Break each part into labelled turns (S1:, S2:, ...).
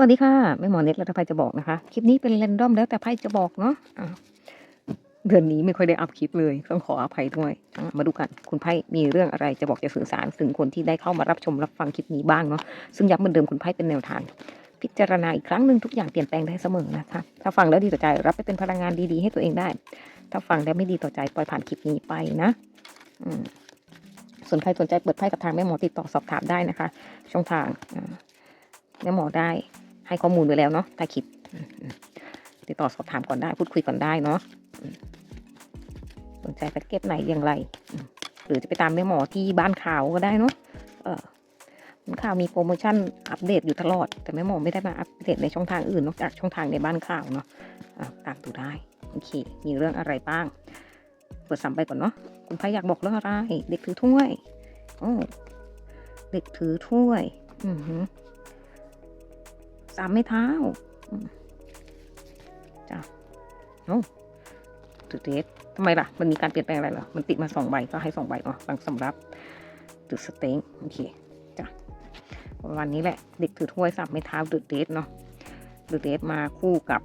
S1: วัสดีค่ะแม่หมอเน็ตรัตภัยจะบอกนะคะ คลิปนี้เป็นเรนดอมแล้วแต่ไพ่จะบอกเนาะะเดือนนี้ไม่ค่อยได้อัพคลิปเลย ต้องขออภัยด้วย มาดูกันคุณไพ่มีเรื่องอะไรจะบอกจะสื่อสารถึงคนที่ได้เข้ามารับชมรับฟังคลิปนี้บ้างเนาะซึ่งย้ำเหมือนเดิมคุณไพ่เป็นแนวทาง พิจารณาอีกครั้งหนึ่งทุกอย่างเปลี่ยนแปลงได้เสมอนะคะถ้าฟังแล้วดีต่อใจรับไปเป็นพลังงานดีๆให้ตัวเองได้ ถ้าฟังแล้วไม่ดีต่อใจปล่อยผ่านคลิปนี้ไปนะส่วนใครสนใจเปิดไพ่กับทางแม่หมอติดต่อสอบถามได้นะคะ ช่องทางแม่หมอได้ ให้ข้อมูลไว้แล้วเนาะถ้าคิดติดต่อสอบถามก่อนได้พูดคุยก่อนได้เนาะสนใจแพ็กเกจไหนอย่างไร หรือจะไปตามแม่หมอที่บ้านข่าวก็ได้เนาะเออบ้านข่าวมีโปรโมชั่นอัปเดตอยู่ตลอด แต่แม่หมอไม่ได้มาอัปเดตในช่องทางอื่นนอกจากช่องทางในบ้านข่าวเนาะอะตามดูได้โอเค มีเรื่องอะไรบ้าง เปิดสัมไปก่อนเนาะคุณพายอยากบอกเรื่องอะไร เด็กถือถ้วยโอ้เด็กถือถ้วย อือหือ สามไม้เท้าจ้ะโอ้ถือเดสทำไมล่ะ มันมีการเปลี่ยนแปลงอะไรเหรอ มันติดมาสองใบก็ให้สองใบเนาะฟังสำรับถือสเต็งโอเคจ้ะประมาณนี้แหละ เด็กถือถ้วยสามไม้เท้าดือเดสเนาะดือเดสมาคู่กับ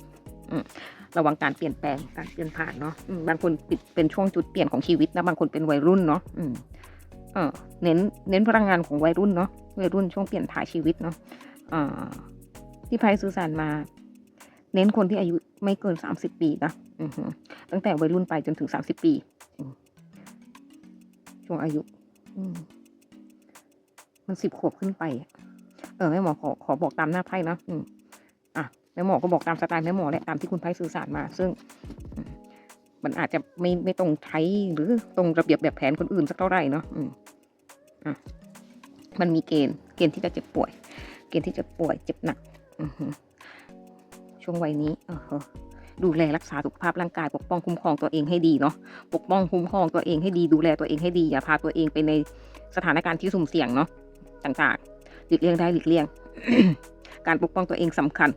S1: ระวังการเปลี่ยนแปลงการเปลี่ยนผ่านเนาะบางคนปิดเป็นช่วงจุดเปลี่ยนของชีวิตนะบางคนเป็นวัยรุ่นเนาะอืมเออเน้นเน้นพลังงานของวัยรุ่นเนาะวัยรุ่นช่วงเปลี่ยนถ่ายชีวิตเนาะอ่า ที่ไพ่สื่อสารมา เน้นคนที่อายุไม่เกินสามสิบปีนะอือหือตั้งแต่วัยรุ่นไปจนถึงสามสิบปีอืมช่วงอายุอืมมันสิบขวบขึ้นไปอะเออแม่หมอขอขอบอกตามหน้าไพ่นะอืมอะแม่หมอก็บอกตามสไตล์แม่หมอแหละตามที่คุณไพ่สื่อสารมา ซึ่งอืมมันอาจจะไม่ไม่ตรงไทยหรือตรงระเบียบแบบแผนคนอื่นสักเท่าไหร่เนาะอืมอะมันมีเกณฑ์ เกณฑ์ที่จะเจ็บป่วย เกณฑ์ที่จะป่วยเจ็บหนักอือหือ ช่วงวัยนี้ดูแลรักษาสุขภาพร่างกายปกป้องคุ้มครองตัวเองให้ดีเนาะปกป้องคุ้มครองตัวเองให้ดีดูแลตัวเองให้ดีอย่าพาตัวเองไปในสถานการณ์ที่สุ่มเสี่ยงเนาะต่างๆหลีกเลี่ยงได้หลีกเลี่ยง การปกป้องตัวเองสำคัญ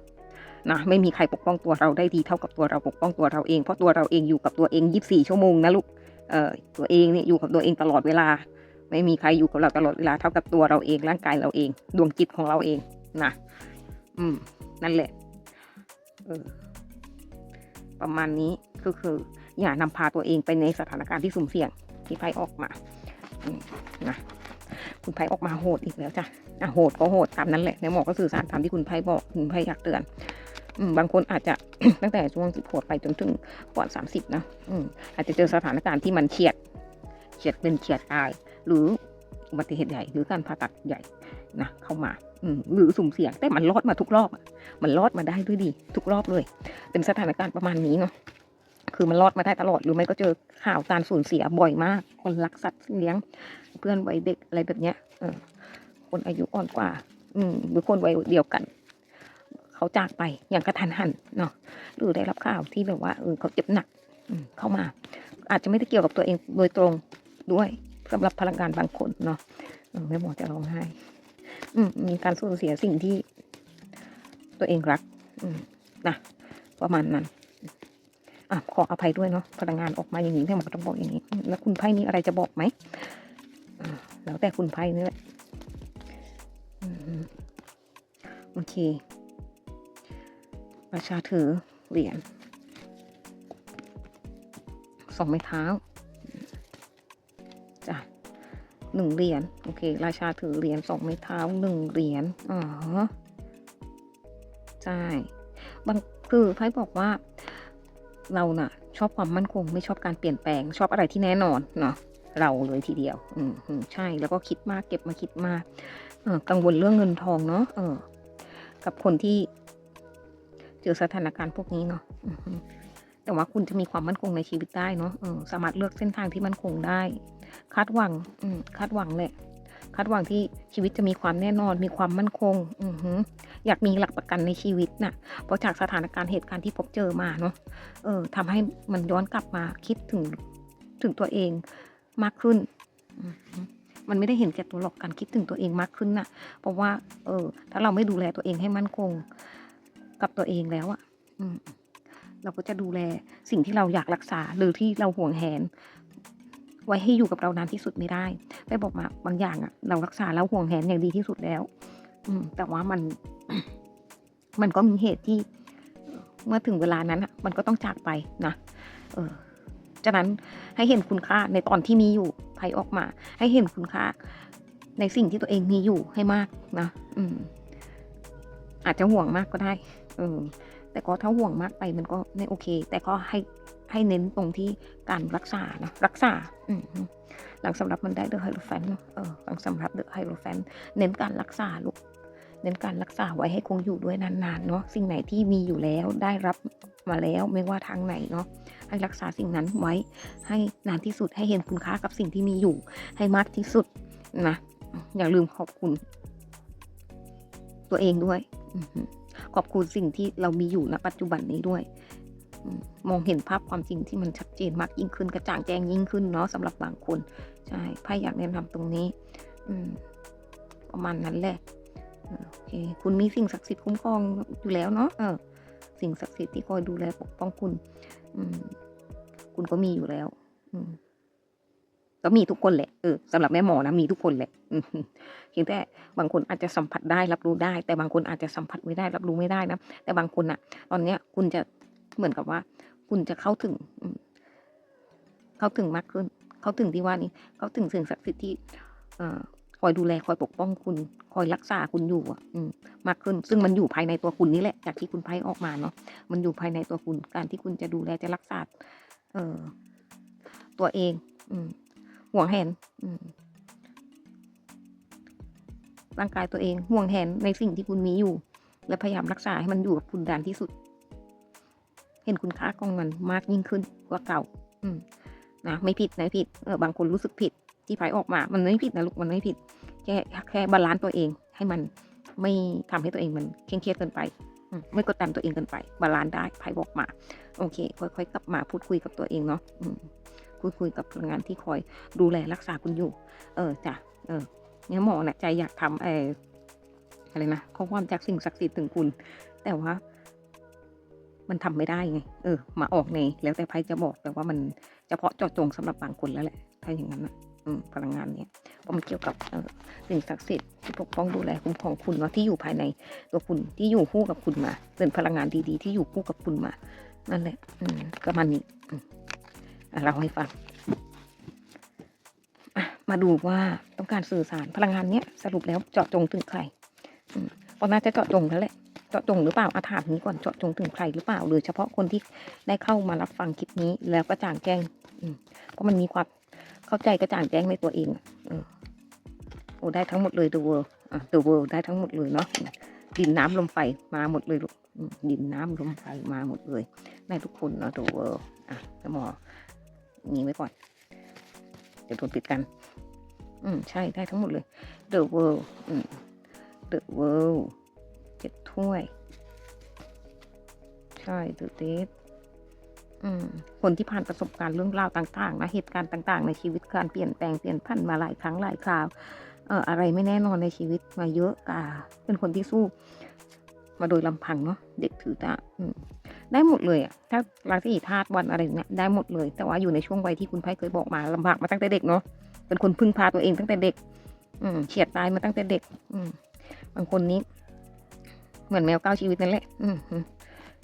S1: นะไม่มีใครปกป้องตัวเราได้ดีเท่ากับตัวเราปกป้องตัวเราเองเพราะตัวเราเองอยู่กับตัวเอง 24 ชั่วโมงนะลูกเอ่อตัวเองเนี่ยอยู่กับตัวเองตลอดเวลา ไม่มีใครอยู่กับเราตลอดเวลาเท่ากับตัวเราเองร่างกายเราเอง ดวงจิตของเราเองนะ อืม นั่นแหละ เออ ประมาณนี้ก็คือ อย่านำพาตัวเองไปในสถานการณ์ที่สุ่มเสี่ยงที่ไพ่ออกมาอืมนะคุณไพ่ออกมาโหดอีกแล้วจ้ะอะโหดก็โหดตามนั้นแหละในหมอก็สื่อสารตามที่คุณไพ่บอกคุณไพ่อยากเตือน อืมบางคนอาจจะ ตั้งแต่ช่วงสิบขวบไปจนถึงก่อนสามสิบนะอืมอาจจะเจอสถานการณ์ที่มันเฉียดเฉียดเป็นเฉียดตาย หรืออุบัติเหตุใหญ่หรือการผ่าตัดใหญ่นะเข้ามา หรือสุ่มเสี่ยงแต่มันรอดมาทุกรอบอะมันรอดมาได้ด้วยดี ทุกรอบเลย เป็นสถานการณ์ประมาณนี้เนาะคือมันรอดมาได้ตลอดหรือไม่ก็เจอข่าวการสูญเสียบ่อยมาก คนรักสัตว์เลี้ยง เพื่อนวัยเด็กอะไรแบบเนี้ยคนอายุอ่อนกว่า อืมหรือคนวัยเดียวกัน เขาจากไปอย่างกระทันหันเนาะหรือได้รับข่าวที่แบบว่าเออเขาเจ็บหนักอืเข้ามา อาจจะไม่ได้เกี่ยวกับตัวเองโดยตรงด้วยสำหรับพลังงานบางคนเนาะแม่หมอจะร้องไห้ มมีการสูญเสียสิ่งที่ตัวเองรักอืมนะประมาณนั้นอะขออภัยด้วยเนาะพลังงานออกมาอย่างนี้แม่หมอต้องบอกอย่างนี้ แล้วคุณไพ่มีอะไรจะบอกไหมแล้วแต่คุณไพ่นี่แหละโอเค ประชาถือเหรียญสองไม้เท้า หนึ่งเหรียญโอเค ราชาถือเหรียญสองไม้เท้าหนึ่งเหรียญอ๋อใช่บางคือไพ่บอกว่า เราน่ะ ชอบความมั่นคงไม่ชอบการเปลี่ยนแปลง ชอบอะไรที่แน่นอนเนาะเราเลยทีเดียว อืมอืมใช่แล้วก็คิดมากเก็บมาคิดมากเออกังวลเรื่องเงินทองเนาะเออ กับคนที่เจอสถานการณ์พวกนี้เนาะแต่ว่าคุณจะมีความมั่นคงในชีวิตได้เนาะสามารถเลือกเส้นทางที่มั่นคงได้ คาดหวังอืมคาดหวังแหละคาดหวังที่ชีวิตจะมีความแน่นอนมีความมั่นคง อือฮึอยากมีหลักประกันในชีวิตน่ะ เพราะจากสถานการณ์เหตุการณ์ที่พบเจอมาเนาะเออทำให้มันย้อนกลับมาคิดถึงถึงตัวเองมากขึ้น มันไม่ได้เห็นแก่ตัวหรอกการคิดถึงตัวเองมากขึ้นน่ะ เพราะว่า เออ ถ้าเราไม่ดูแลตัวเองให้มั่นคงกับตัวเองแล้วอะ่ะเราก็จะดูแลสิ่งที่เราอยากรักษาหรือที่เราห่วงแหน ไว้ให้อยู่กับเรานานที่สุดไม่ได้ไปบอกมาบางอย่างอะ่ะเรารักษาแล้วห่วงแหนอย่างดีที่สุดแล้ว อืม แต่ว่ามัน มันก็มีเหตุที่เมื่อถึงเวลานั้นอะมันก็ต้องจากไปนะเออฉะนั้นให้เห็นคุณค่าในตอนที่มีอยู่ไพ่ออกมา ให้เห็นคุณค่า ในสิ่งที่ตัวเองมีอยู่ให้มากนะอืม อาจจะห่วงมากก็ได้ เออแต่ก็ถ้าห่วงมากไปมันก็ไม่โอเค แต่ก็ให้ ให้เน้นตรงที่การรักษานะรักษาหลังสำรับมันได้เดอะไฮโลแฟนเออหลังสำรับเดอะไฮโลแฟนเน้นการรักษาลูกเน้นการรักษาไว้ให้คงอยู่ด้วยนานๆเนาะสิ่งไหนที่มีอยู่แล้วได้รับมาแล้วไม่ว่าทางไหนเนาะให้รักษาสิ่งนั้นไว้ ให้นานที่สุดให้เห็นคุณค่ากับสิ่งที่มีอยู่ ให้มากที่สุดนะอย่าลืมขอบคุณ ตัวเองด้วยขอบคุณสิ่งที่เรามีอยู่ณปัจจุบันนี้ด้วย มองเห็นภาพความจริงที่มันชัดเจนมากยิ่งขึ้นกระจ่างแจ้งยิ่งขึ้นเนาะสำหรับบางคนใช่ไพ่อยากแนะนำตรงนี้ อืประมาณนั้นแหละโอเคคุณมีสิ่งศักดิ์สิทธิ์คุ้มครองอยู่แล้วเนาะเออ สิ่งศักดิ์สิทธิ์ที่คอยดูแลปกป้องคุณ อืม คุณก็มีอยู่แล้ว อืมก็มีทุกคนแหละ เออสำหรับแม่หมอนะ มีทุกคนแหละเพียงแต่บางคนอาจจะสัมผัสได้รับรู้ได้ แต่บางคนอาจจะสัมผัสไม่ได้รับรู้ไม่ได้นะ แต่บางคนอะตอนเนี้ยคุณจะ เหมือนกับว่า คุณจะเข้าถึงเข้าถึงมากขึ้น เข้าถึงที่ว่านี้ เข้าถึงสิ่งศักดิ์สิทธิ์ที่คอยดูแลคอยปกป้องคุณ คอยรักษาคุณอยู่อะมากขึ้น ซึ่งมันอยู่ภายในตัวคุณนี่แหละ จากที่คุณไพ่ออกมาเนาะมันอยู่ภายในตัวคุณ การที่คุณจะดูแลจะรักษาเออตัวเอง อืมห่วงแหนร่างกายตัวเองห่วงแหนในสิ่งที่คุณมีอยู่ และพยายามรักษาให้มันอยู่กับคุณดานที่สุด เห็นคุณค่าของมันมากยิ่งขึ้นกว่าเก่า อืมนะไม่ผิดนะผิดเออบางคนรู้สึกผิดที่ไพ่ออกมา มันไม่ผิดนะลูกมันไม่ผิด แค่แค่บาลานซ์ตัวเอง ให้มันไม่ทำให้ตัวเองมันเคร่งเครียดเกินไปอืมไม่กดดันตัวเองเกินไป บาลานซ์ได้ไพ่บอกมา โอเค ค่อยๆกลับมาพูดคุยกับตัวเองเนาะอืมพูดคุยกับพลังงานที่คอยดูแลรักษาคุณอยู่ เออจ้ะเออเนี่ยหมอนะใจอยากทำเอออะไรนะข้อความจากสิ่งศักดิ์สิทธิ์ถึงคุณ แต่ว่า มันทำไม่ได้ไง เออ มาออกในแล้วแต่ไพ่จะบอกแต่ว่ามันเฉพาะเจาะจงสำหรับบางคนแล้วแหละ ถ้าอย่างนั้นนะพลังงานเนี้ยเพราะมันเกี่ยวกับสิ่งศักดิ์สิทธิ์ที่ปกป้องดูแลคุ้มครองคุณเนาะที่อยู่ภายในตัวคุณที่อยู่คู่กับคุณมาเป็นพลังงานดีๆ ที่อยู่คู่กับคุณมา นั่นแหละ อืมก็มันนี่เราให้ฟังมาดูว่าต้องการสื่อสารพลังงานเนี้ยสรุปแล้วเจาะจงถึงใครก็น่าจะเจาะจงแล้วแหละาะจงหรือเปล่าอาถามนี้ก่อนเจาะจงถึงใครหรือเปล่า หรือเฉพาะคนที่ได้เข้ามารับฟังคลิปนี้แล้วก็จ่างแจ้งอืเพราะมันมีความเข้าใจกระจ่างแจ้งในตัวเองอโอ้ได้ทั้งหมดเลย the world อะ the world ได้ทั้งหมดเลยเนาะดินน้ำลมไฟมาหมดเลยลูกดินน้ำลมไฟมาหมดเลยได้ทุกคนเนาะ the world อะจะหมอนี้ไว้ก่อนเดี๋ยวโดนปิดกัน อืมใช่ได้ทั้งหมดเลย the world อืม the world เจ็ดถ้วย ใช่ the dead อืมคนที่ผ่านประสบการณ์เรื่องราวต่าง ๆ นะเหตุการณ์ต่าง ๆ ในชีวิตการเปลี่ยนแปลงเปลี่ยนพันธุ์มาหลายครั้งหลายคราวเอ่ออะไรไม่แน่นอนในชีวิตมาเยอะกาเป็นคนที่สู้ มาโดยลำพังเนาะเด็กถือตาอืมได้หมดเลยอะถ้าราศีธาตุวันอะไรเนี้ยได้หมดเลย แต่ว่าอยู่ในช่วงวัยที่คุณไพ่เคยบอกมาลำบากมาตั้งแต่เด็กเนาะเป็นคนพึ่งพาตัวเองตั้งแต่เด็ก อืมเฉียดตายมาตั้งแต่เด็ก อืมบางคนนี้ เหมือนแมวเก้าชีวิตนั่นแหละ อืม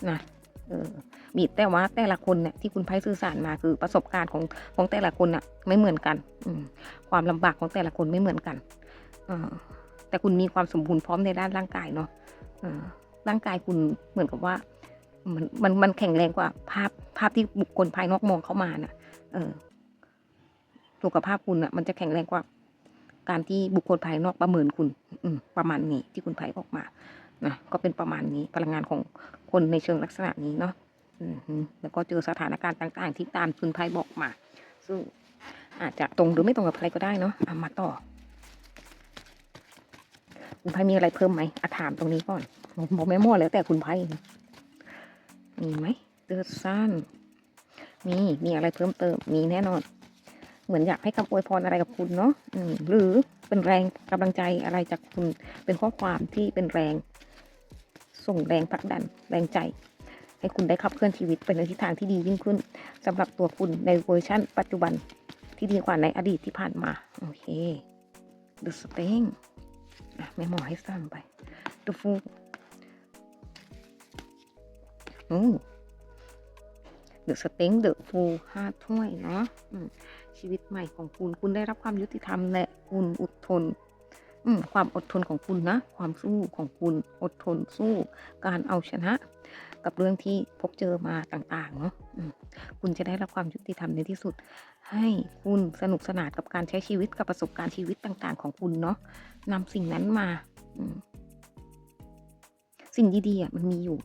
S1: นะเออมีแต่ว่าแต่ละคนเนี่ยที่คุณไพ่สื่อสารมาคือประสบการณ์ของของแต่ละคนน่ะ ไม่เหมือนกัน อืความลำบากของแต่ละคนไม่เหมือนกันอแต่คุณมีความสมบูรณ์พร้อมในด้านร่างกายเนาะร่างกายคุณเหมือนกับว่า มันมันมันแข็งแรงกว่า ภาพภาพที่บุคคลภายนอกมองเข้ามาน่ะ เออสุขภาพคุณอะ มันจะแข็งแรงกว่า การที่บุคคลภายนอกประเมินคุณ อืประมาณนี้ที่คุณไพ่ออกมา นะก็เป็นประมาณนี้พลังงานของคนในเชิงลักษณะนี้เนาะแล้วก็เจอสถานการณ์ต่าง ๆ ที่ตามคุณไพ่บอกมา ซึ่งอาจจะตรงหรือไม่ตรงกับใครก็ได้เนาะเอามาต่อ คุณไพ่มีอะไรเพิ่มไหมอาถามตรงนี้ก่อนบอกบอกไม่หมดแล้วแต่คุณไพ่มีไหมเดอร์ซันมีมีอะไรเพิ่มเติมมีแน่นอน เหมือนอยากให้คำอวยพรอะไรกับคุณเนาะหรือเป็นแรงกำลังใจอะไรจากคุณเป็นข้อความที่เป็นแรง ส่งแรงผลักดันแรงใจ ให้คุณได้ขับเคลื่อนชีวิตไปในทิศทางที่ดียิ่งขึ้นสำหรับตัวคุณในเวอร์ชั่น ปัจจุบันที่ดีกว่าในอดีตที่ผ่านมา โอเค The Sting อะไม่หมอให้ซ้ำไป The Fool โอ้เดอะสเต็งเดอะฟูห้าถ้วยเนาะชีวิตใหม่ของคุณ คุณได้รับความยุติธรรมและคุณอดทน อืมความอดทนของคุณนะ ความสู้ของคุณอดทนสู้การเอาชนะ กับเรื่องที่พบเจอมาต่างๆเนาะคุณจะได้รับความยุติธรรมในที่สุด ให้คุณสนุกสนานกับการใช้ชีวิตกับประสบการณ์ชีวิตต่างๆ ของคุณเนาะนำสิ่งนั้นมาสิ่งดีๆอะมันมีอยู่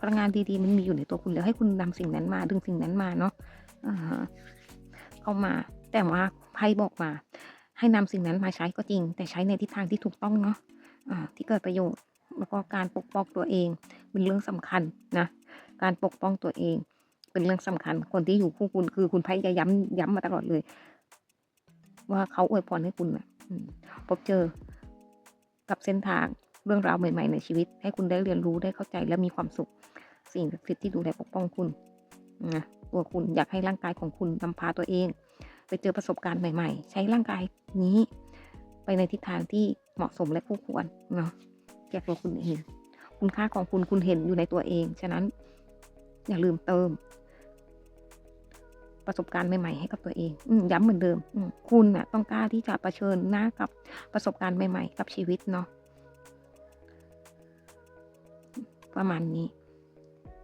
S1: พลังงานดีๆ มันมีอยู่ในตัวคุณแล้วให้คุณนำสิ่งนั้นมา ดึงสิ่งนั้นมาเนาะอ่าฮะเข้ามา แต่ว่าไพ่บอกมา ให้นำสิ่งนั้นมาใช้ก็จริง แต่ใช้ในทิศทางที่ถูกต้องเนาะอ่าที่เกิดประโยชน์แล้วก็การปกป้องตัวเองเป็นเรื่องสำคัญนะการปกป้องตัวเอง เป็นเรื่องสำคัญ คนที่อยู่คู่คุณคือคุณไพ่จะย้ำย้ำมาตลอดเลย ว่าเขาอวยพรให้คุณนะพบเจอกับเส้นทางเรื่องราวใหม่ ๆ ในชีวิต ให้คุณได้เรียนรู้ได้เข้าใจและมีความสุข สิ่งศักดิ์สิทธิ์ที่ดูแลปกป้องคุณนะตัวคุณอยากให้ร่างกายของคุณนำพาตัวเอง ไปเจอประสบการณ์ใหม่ ๆ ใช้ร่างกายนี้ ไปในทิศทางที่เหมาะสมและคู่ควรเนาะแก่ตัวคุณเอง คุณค่าของคุณคุณเห็นอยู่ในตัวเอง ฉะนั้น อย่าลืมเติม ประสบการณ์ใหม่ ๆ ให้กับตัวเองอย้ำเหมือนเดิมมคุณน่ะ ต้องกล้าที่จะะเผชิญหน้ากับประสบการณ์ใหม่ ๆ กับชีวิตเนาะประมาณนี้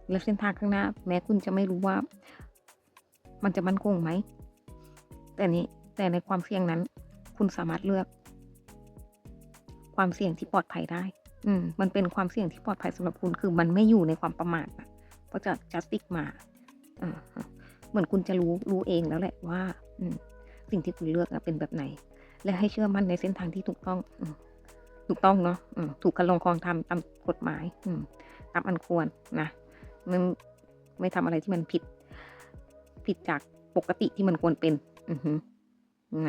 S1: แล้วเส้นทางข้างหน้า แม้คุณจะไม่รู้ว่า มันจะมั่นคงไหม แต่นี้แต่ในความเสี่ยงนั้น คุณสามารถเลือก ความเสี่ยงที่ปลอดภัยได้ อืม มันเป็นความเสี่ยงที่ปลอดภัยสำหรับคุณคือมันไม่อยู่ในความประมาทอะเพราะจะจัสติกมาอ่าเหมือนคุณจะรู้รู้เองแล้วแหละว่า อืม สิ่งที่คุณเลือกอะเป็นแบบไหน และให้เชื่อมั่นในเส้นทางที่ถูกต้องอถูกต้องเนาะถูกกันลงครองทำตามกฎหมาย อืม ตามอันควรนะมันไม่ทำอะไรที่มันผิด ผิดจากปกติที่มันควรเป็น อือฮึ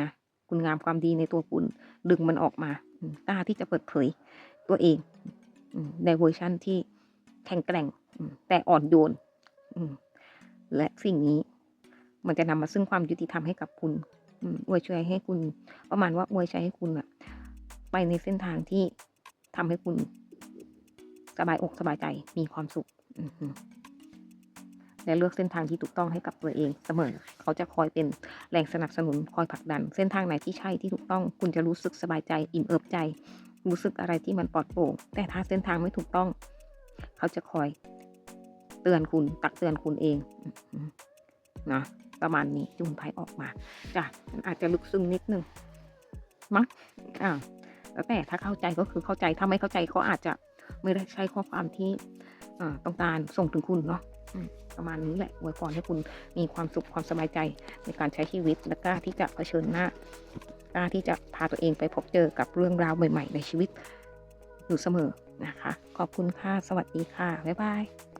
S1: นะคุณงามความดีในตัวคุณดึงมันออกมากล้าที่จะเปิดเผยตัวเองในเวอร์ชั่นที่แข็งแกร่งแต่อ่อนโยนและสิ่งนี้มันจะนำมาซึ่งความยุติธรรมให้กับคุณอวยช่วยให้คุณ ประมาณว่าอวยชัยให้คุณอะไปในเส้นทางที่ทำให้คุณ สบายอกสบายใจมีความสุข และเลือกเส้นทางที่ถูกต้องให้กับตัวเองเสมอ เขาจะคอยเป็นแรงสนับสนุนคอยผลักดัน เส้นทางไหนที่ใช่ที่ถูกต้องคุณจะรู้สึกสบายใจ อิ่มเอิบใจ รู้สึกอะไรที่มันปลอดโปร่งแต่ถ้าเส้นทางไม่ถูกต้อง เขาจะคอยเตือนคุณตักเตือนคุณเองนะประมาณนี้จุนไพ่ออกมาจ้ะมันอาจจะลึกซึ้งนิดนึงมั้งอ่าแล้วแต่ถ้าเข้าใจก็คือเข้าใจถ้าไม่เข้าใจเขาอาจจะไม่ได้ใช้ข้อความที่ต้องการส่งถึงคุณเนาะ ประมาณนี้แหละอวยพรให้คุณมีความสุขความสบายใจในการใช้ชีวิตและกล้าที่จะเผชิญหน้ากล้าที่จะพาตัวเองไปพบเจอกับเรื่องราวใหม่ ๆ ในชีวิตอยู่เสมอนะคะ ขอบคุณค่ะ สวัสดีค่ะ บ๊ายบาย